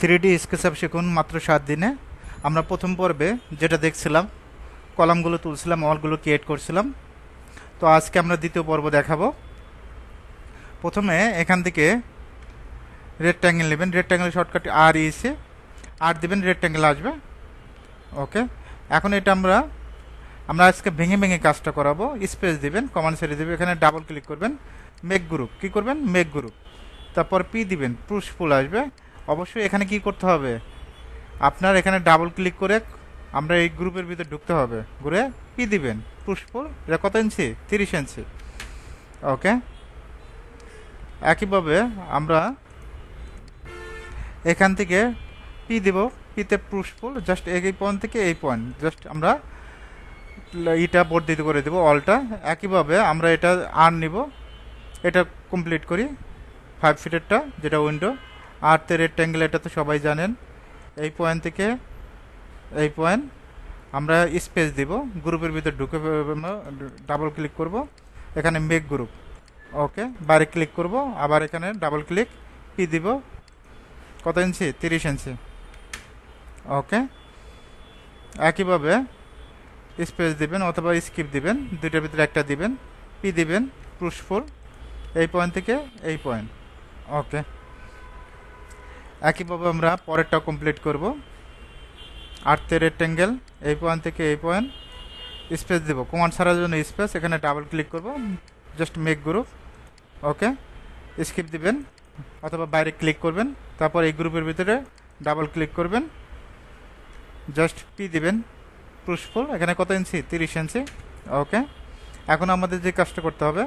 Three D SketchUp শিখুন মাত্র সাত দিনে। আমরা প্রথম পর্বে যেটা দেখছিলাম, কলামগুলো তুলছিলাম ওয়ালগুলো ক্রিয়েট করছিলাম। তো আজকে আমরা দ্বিতীয় পর্ব দেখাবো। প্রথমে এখান থেকে রেক্ট্যাঙ্গেল নেবেন। রেক্ট্যাঙ্গেল শর্টকাট আর ইসে আর দিবেন রেক্ট্যাঙ্গেল আসবে। ওকে এখন এটা আমরা আমরা আজকে ভেঙে ভেঙে কাজটা করাবো। স্পেস দিবেন কমান্ড ছেড়ে দিবেন, এখানে ডাবল ক্লিক করবেন মেক গ্রুপ কি করবেন? মেক গ্রুপ তারপর পি দিবেন পুশ ফুল আসবে। অবশ্যই এখানে কি করতে হবে? আপনার এখানে ডাবল ক্লিক করে আমরা এই গ্রুপের ভিতরে ঢুকতে হবে। ঘুরে পি দিবেন? পুশ ফুল এটা কত ইঞ্চি? তিরিশ ইঞ্চি। ওকে একইভাবে আমরা এখান থেকে পি দেব, পিতে পুশ ফুল জাস্ট এই পয়েন্ট থেকে এই পয়েন্ট জাস্ট আমরা ইটা বর্ধিত করে দেবো, অলটা। একইভাবে আমরা এটা আর নিব। এটা কমপ্লিট করি। ফাইভ ফিটেরটা যেটা উইন্ডো আর তে রেক্ট্যাঙ্গেল এটা তো সবাই জানেন। এই পয়েন্ট থেকে এই পয়েন্ট আমরা স্পেস দিব। গ্রুপের ভিতর ঢুকে ডাবল ক্লিক করব। এখানে মেক গ্রুপ ওকে বাইরে ক্লিক করব। আবার এখানে ডাবল ক্লিক পি দিব। কত ইঞ্চি তিরিশ ইঞ্চি ওকে একইভাবে স্পেস দিবেন অথবা স্কিপ দিবেন। দুইটার ভিতরে একটা দিবেন। পি দিবেন পুশফুল এই পয়েন্ট থেকে এই পয়েন্ট ওকে একইভাবে আমরা পরেরটা কমপ্লিট করব। আর্থে রেক্টেঙ্গেল এই পয়েন্ট থেকে এই পয়েন্ট স্পেস দেবো। কমান্ড ছাড়ার জন্য স্পেস এখানে ডাবল ক্লিক করব। Just make group okay skip দিবেন, অথবা বাইরে ক্লিক করবেন, তারপর এই গ্রুপের ভিতরে ডাবল ক্লিক করবেন। জাস্ট পি দিবেন পুষ্ফুল এখানে কত ইঞ্চি তিরিশ ইঞ্চি ওকে এখন আমাদের যে কাজটা করতে হবে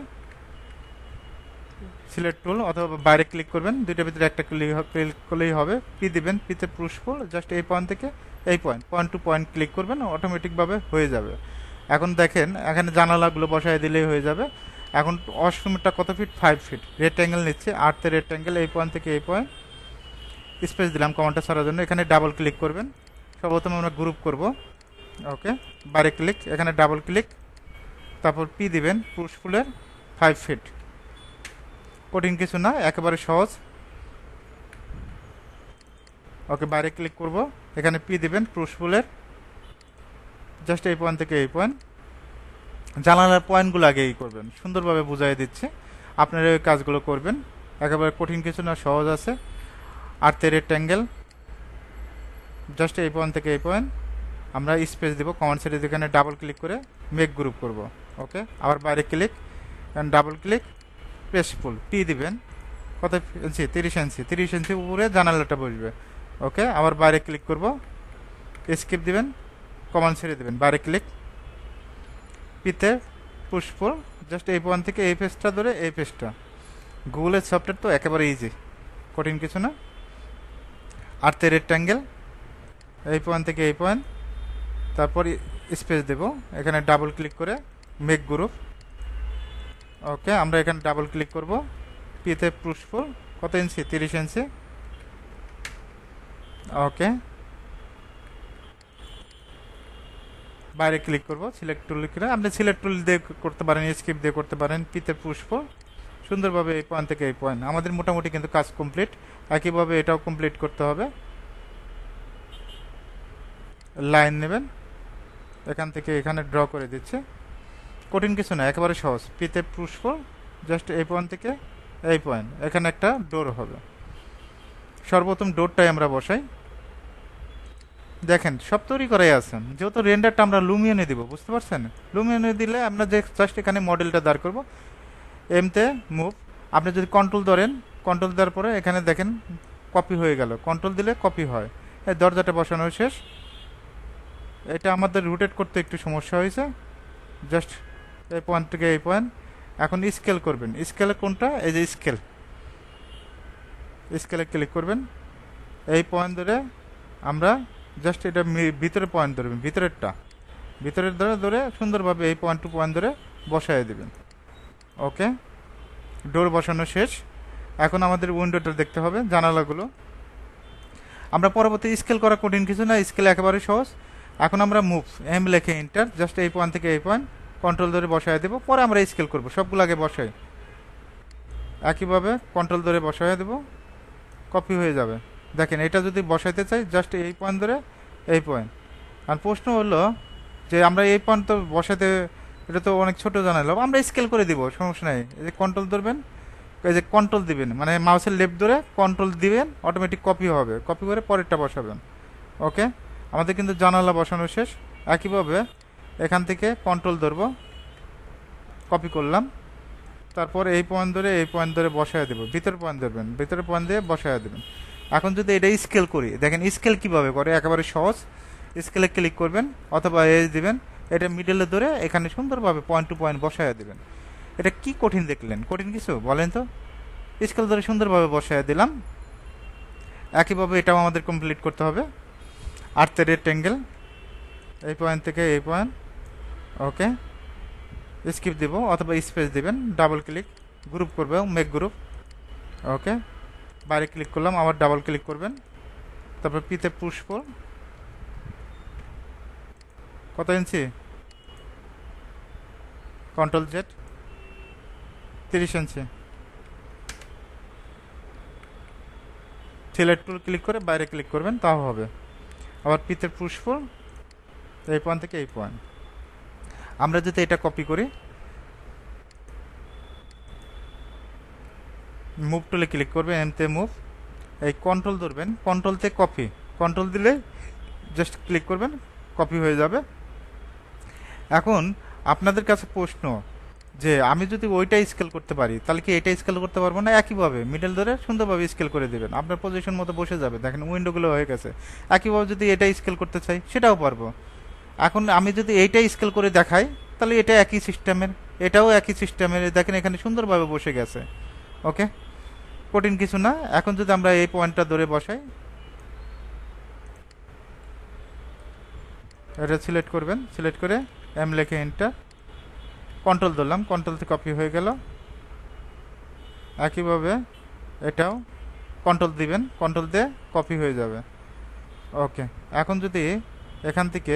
সিলেক্ট টুল অথবা বাইরে ক্লিক করবেন, দুইটার ভিতরে একটা ক্লিক ক্লিক করলেই হবে। পি দিবেন পিতে পুষ্ফুল জাস্ট এই পয়েন্ট থেকে এই point point to point click করবেন অটোমেটিকভাবে হয়ে যাবে। এখন দেখেন, এখানে জানালাগুলো বসায় দিলেই হয়ে যাবে। এখন অষ্টমিটটা কত ফিট ফাইভ ফিট রেক্ট্যাঙ্গেল নিচ্ছে আটতে রেক্ট্যাঙ্গেল এই পয়েন্ট থেকে এই পয়েন্ট স্পেস দিলাম কমান্ডটা ছাড়ার জন্য, এখানে ডাবল ক্লিক করবেন। সর্বপ্রথম আমরা গ্রুপ করব। ওকে বাইরে ক্লিক এখানে ডাবল ক্লিক তারপর পি দিবেন পুরুষ ফুলের ফাইভ ফিট কঠিন কিছু না, একেবারে সহজ। ওকে, বাইরে ক্লিক করব। এখানে পি দিবেন পুশ ফুলের জাস্ট এই পয়েন্ট থেকে এই পয়েন্ট জানালার পয়েন্টগুলো আগে এই করবেন, সুন্দরভাবে বুঝাই দিচ্ছে। আপনারা ওই কাজগুলো করবেন। একেবারে কঠিন কিছু না, সহজ আছে। আর তে রেক্ট্যাঙ্গেল জাস্ট এই পয়েন্ট থেকে এই পয়েন্ট আমরা স্পেস দিব কমান্ড সেটে এখানে ডাবল ক্লিক করে মেক গ্রুপ করব। ওকে আবার বাইরে click double click push pull P দিবেন। কত ইঞ্চি তিরিশ ইঞ্চি তিরিশ ইঞ্চি উপরে জানালাটা বসবে। ওকে? আবার বাইরে ক্লিক করব। স্কিপ দিবেন। কমান ছেড়ে দেবেন। বাইরে ক্লিক পিতে পুষ্পুল জাস্ট এই পয়েন্ট থেকে এই পেজটা ধরে এই পেজটা গুগলের সফটওয়্যার তো একেবারে ইজি কঠিন কিছু না। আর তে রেক্ট্যাঙ্গেল এই পয়েন্ট থেকে এই পয়েন্ট তারপর স্পেস দেব। এখানে ডাবল ক্লিক করে মেক গ্রুপ ওকে আমরা এখানে ডাবল ক্লিক করব। পিতে পুষ্পুল কত ইঞ্চি তিরিশ ইঞ্চি ওকে বাইরে ক্লিক করব সিলেক্ট টুল করে। আপনি সিলেক্ট টুল দিয়ে করতে পারেন স্কিপ দিয়ে করতে পারেন পিতে পুষ্প সুন্দরভাবে এই পয়েন্ট থেকে এই পয়েন্ট আমাদের মোটামুটি কিন্তু কাজ কমপ্লিট একইভাবে এটাও কমপ্লিট করতে হবে। লাইন নেবেন। এখান থেকে এখানে ড্র করে দিচ্ছে। কঠিন কিছু না, একেবারে সহজ। পিতে পুষ্প জাস্ট এই পয়েন্ট থেকে এই পয়েন্ট এখানে একটা ডোর হবে। সর্বপ্রথম ডোরটাই আমরা বসাই। দেখেন, সব তৈরি করাই আছেন যেহেতু রেন্ডারটা আমরা লুমিয়নে দিব, বুঝতে পারছেন? লুমিয়নে দিলে আমরা যে জাস্ট এখানে মডেলটা দাঁড় করব, এমতে মুভ আপনি যদি কন্ট্রোল ধরেন কন্ট্রোল দেওয়ার পরে এখানে দেখেন কপি হয়ে গেল। কন্ট্রোল দিলে কপি হয়। এই দরজাটা বসানো শেষ। এটা আমাদের রুটেট করতে একটু সমস্যা হয়েছে। জাস্ট এই পয়েন্ট থেকে এই পয়েন্ট এখন স্কেল করবেন। স্কেলে কোনটা? এই যে স্কেল স্কেলে ক্লিক করবেন। এই পয়েন্ট ধরে আমরা জাস্ট এটা ভিতরে পয়েন্ট ধরবেন, ভিতরেরটা। ভিতরের ধরে ধরে সুন্দরভাবে এই পয়েন্ট টু পয়েন্ট ধরে বসায় দেবেন। ওকে ডোর বসানো শেষ। এখন আমাদের উইন্ডোটা দেখতে হবে, জানালাগুলো। আমরা পরবর্তী স্কেল করা কঠিন কিছু না স্কেল একেবারে সহজ। এখন আমরা মুভ এম লেখে ইন্টার জাস্ট এই পয়েন্ট থেকে এই পয়েন্ট কন্ট্রোল ধরে বসায় দেবো, পরে আমরা স্কেল করব, সবগুলো আগে বসাই। একইভাবে কন্ট্রোল ধরে বসায় দেবো কপি হয়ে যাবে। দেখেন, এটা যদি বসাইতে চাই জাস্ট এই পয়েন্ট ধরে এই পয়েন্ট আর প্রশ্ন হলো যে আমরা এই পয়েন্ট তো বসাতে এটা তো অনেক ছোট জানালাম, আমরা স্কেল করে দিব, সমস্যা নাই। এই যে কন্ট্রোল ধরবেন, এই যে কন্ট্রোল দিবেন মানে মাউসের লেফট ধরে কন্ট্রোল দিবেন অটোমেটিক কপি হবে। কপি করে পরেরটা বসাবেন। ওকে আমাদের কিন্তু জানালা বসানো শেষ। একইভাবে এখান থেকে কন্ট্রোল ধরবো কপি করলাম। তারপর এই পয়েন্ট ধরে এই পয়েন্ট ধরে বসায় দেবো ভিতরে পয়েন্ট ধরবেন ভিতরে পয়েন্ট দিয়ে বসায় দেবেন। এখন যদি এটা স্কেল করি, দেখেন স্কেল কীভাবে করে, একেবারে সহজ। স্কেলে ক্লিক করবেন, অথবা এজ দিবেন, এটা মিডলে ধরে এখানে সুন্দরভাবে পয়েন্ট টু পয়েন্ট বসায় দেবেন। এটা কি কঠিন দেখলেন? কঠিন কিছু? বলেন তো। স্কেল ধরে সুন্দরভাবে বসায় দিলাম। একইভাবে এটাও আমাদের কমপ্লিট করতে হবে। আর্থের রেক্টেঙ্গেল এই পয়েন্ট থেকে এই পয়েন্ট ওকে স্কিপ দেবো অথবা স্পেস দিবেন ডাবল ক্লিক গ্রুপ করবে মেক গ্রুপ ওকে বাইরে ক্লিক করলাম, আবার ডাবল ক্লিক করবেন। তারপর পিতে পুষ্প কত ইঞ্চি কন্ট্রোল জেড তিরিশ ইঞ্চি সিলেক্ট টুল ক্লিক করে বাইরে ক্লিক করবেন, তাও হবে। আবার পিতে পুষ্প এই পয়েন্ট থেকে এই পয়েন্ট আমরা যদি এটা কপি করি মুভ টুলে ক্লিক করবেন এমতে মুভ এই কন্ট্রোল ধরবেন কন্ট্রোলতে কপি কন্ট্রোল দিলে জাস্ট ক্লিক করবেন কপি হয়ে যাবে। এখন আপনাদের কাছে প্রশ্ন যে আমি যদি ওইটা স্কেল করতে পারি, তাহলে কি এটা স্কেল করতে পারব না একইভাবে? মিডল ধরে সুন্দরভাবে স্কেল করে দেবেন। আপনার পজিশন মতো বসে যাবে। দেখেন উইন্ডোগুলো হয়ে গেছে। একইভাবে যদি এটা স্কেল করতে চাই, সেটাও পারব। এখন আমি যদি এইটা স্কেল করে দেখাই, তাহলে এটা একই সিস্টেমের এটাও একই সিস্টেমের দেখেন এখানে সুন্দরভাবে বসে গেছে। ওকে কঠিন কিছু না। এখন যদি আমরা এই পয়েন্টটা ধরে বসাই, এটা সিলেক্ট করবেন। সিলেক্ট করে এম লেখে এন্টার কন্ট্রোল ধরলাম। কন্ট্রোল কন্ট্রোলতে কপি হয়ে গেল। একইভাবে এটাও কন্ট্রোল দিবেন। কন্ট্রোল দিয়ে কপি হয়ে যাবে। ওকে এখন যদি এখান থেকে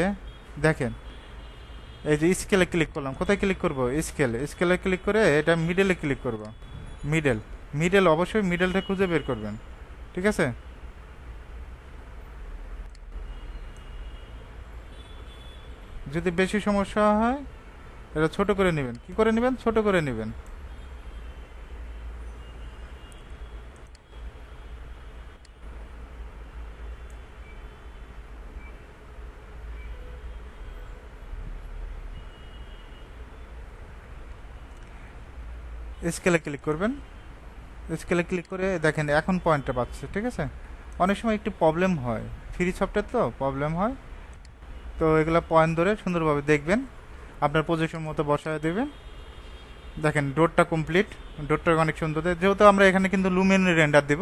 দেখেন, এই যে স্কেলে ক্লিক করলাম, কোথায় ক্লিক করব? স্কেলে স্কেলে ক্লিক করে এটা মিডলে ক্লিক করব। মিডল মিডল অবশ্যই মিডলটা খুঁজে বের করবেন। ঠিক আছে? যদি বেশি সমস্যা হয়, এটা ছোট করে নেবেন। কি করে নেবেন? ছোট করে নেবেন। স্কেলে ক্লিক করবেন। স্কেলে ক্লিক করে দেখেন এখন পয়েন্টটা পাচ্ছে, ঠিক আছে? অনেক সময় একটু প্রবলেম হয়। ফ্রি সফটওয়্যার তো প্রবলেম হয়। তো এগুলো পয়েন্ট ধরে সুন্দরভাবে দেখবেন। আপনার পজিশন মতো বসায় দেবেন। দেখেন ডোরটা কমপ্লিট ডোরটা অনেক সুন্দর। যেহেতু আমরা এখানে কিন্তু লুমেন রেন্ডার দেব,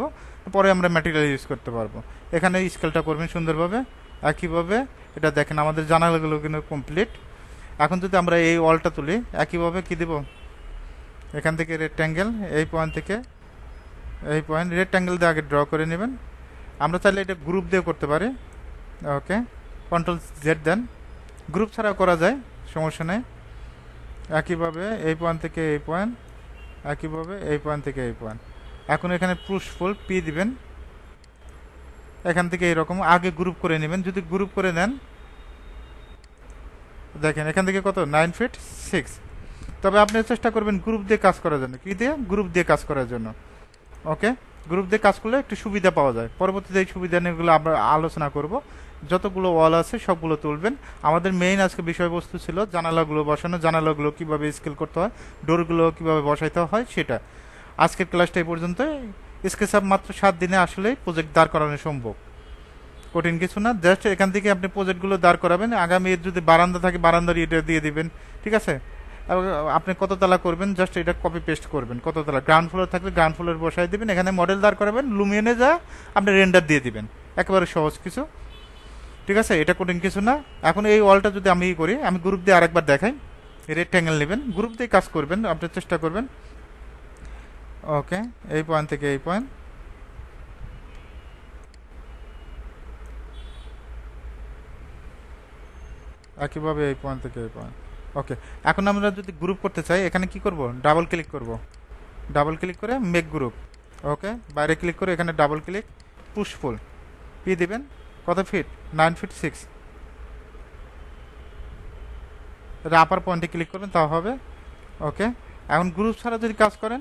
পরে আমরা ম্যাটেরিয়াল ইউজ করতে পারব। এখানে স্কেলটা করবেন সুন্দরভাবে, একইভাবে। এটা দেখেন আমাদের জানালাগুলো কিন্তু কমপ্লিট এখন যদি আমরা এই ওয়ালটা তুলি, একইভাবে কী দেব? এখান থেকে রেক্ট্যাঙ্গেল এই পয়েন্ট থেকে এই পয়েন্ট রেক্ট্যাঙ্গেল দিয়ে আগে ড্র করে নেবেন। আমরা চাইলে এটা গ্রুপ দিয়ে করতে পারি। ওকে কন্ট্রোল জেড দেন গ্রুপ ছাড়াও করা যায়, সমস্যা নেই। একইভাবে এই পয়েন্ট থেকে এই পয়েন্ট একইভাবে এই পয়েন্ট থেকে এই পয়েন্ট এখন এখানে পুশফুল পি দিবেন। এখান থেকে এরকম আগে গ্রুপ করে নেবেন। যদি গ্রুপ করে নেন, দেখেন এখান থেকে কত? নাইন ফিট সিক্স তবে আপনি চেষ্টা করবেন গ্রুপ দিয়ে কাজ করার জন্য। কি দিয়ে? গ্রুপ দিয়ে কাজ করার জন্য। ওকে গ্রুপ দিয়ে কাজ করলে একটু সুবিধা পাওয়া যায়। পরবর্তীতে এই সুবিধা নিয়েগুলো আমরা আলোচনা করব। যতগুলো ওয়াল আছে, সবগুলো তুলবেন। আমাদের মেইন আজকে বিষয়বস্তু ছিল জানালাগুলো বসানো। জানালাগুলো কীভাবে স্কেল করতে হয় ডোরগুলো কীভাবে বসাইতে হয়, সেটা। আজকের ক্লাসটা এই পর্যন্ত স্কেচ আপ মাত্র সাত দিনে আসলে প্রজেক্ট দাঁড় করানো সম্ভব। কঠিন কিছু না। জাস্ট এখান থেকে আপনি প্রজেক্টগুলো দাঁড় করাবেন। আগামী যদি বারান্দা থাকে, বারান্দার ইটা দিয়ে দিবেন। ঠিক আছে? আপনি কত তলা করবেন জাস্ট এটা কপি পেস্ট করবেন। কত তালা? গ্রাউন্ড ফ্লোর থাকলে গ্রাউন্ড ফ্লোর বসাই দিবেন, এখানে মডেল দাঁড় করাবেন লুমিয়নে যা আপনি রেন্ডার দিয়ে দিবেন। একেবারে সহজ কিছু। ঠিক আছে? এটা কঠিন কিছু না। এখন এই ওয়ালটা যদি আমি করি, আমি গ্রুপ দিয়ে আরেকবার দেখাই। রেক্ট্যাঙ্গেল নেবেন। গ্রুপ দিয়ে কাজ করবেন, আপনি চেষ্টা করবেন। ওকে এই পয়েন্ট থেকে এই পয়েন্ট একইভাবে এই পয়েন্ট থেকে এই পয়েন্ট ওকে এখন আমরা যদি গ্রুপ করতে চাই, এখানে কি করব? ডাবল ক্লিক করব। ডাবল ক্লিক করে মেক গ্রুপ ওকে বাইরে ক্লিক করে এখানে ডাবল ক্লিক পুশফুল পি দিবেন। কত ফিট নাইন ফিট সিক্স এটা আপার পয়েন্টে ক্লিক করবেন তাও হবে। ওকে এখন গ্রুপ ছাড়া যদি কাজ করেন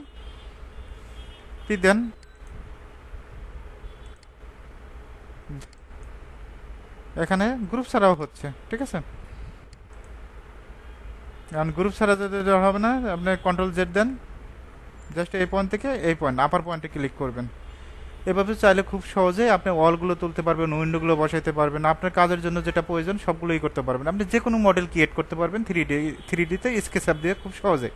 পি দেন। এখানে গ্রুপ ছাড়াও হচ্ছে, ঠিক আছে? এখন গ্রুপ ছাড়া দেওয়া হবে না, আপনি কন্ট্রোল জেড দেন। জাস্ট এই পয়েন্ট থেকে এই পয়েন্ট আপার পয়েন্টে ক্লিক করবেন। এভাবে চাইলে খুব সহজেই আপনি ওয়ালগুলো তুলতে পারবেন, উইন্ডোগুলো বসাইতে পারবেন। আপনার কাজের জন্য যেটা প্রয়োজন, সবগুলোই করতে পারবেন। আপনি যে কোনো মডেল ক্রিয়েট করতে পারবেন থ্রি ডি থ্রি ডিতে স্কেচ অ্যাপ দিয়ে খুব সহজে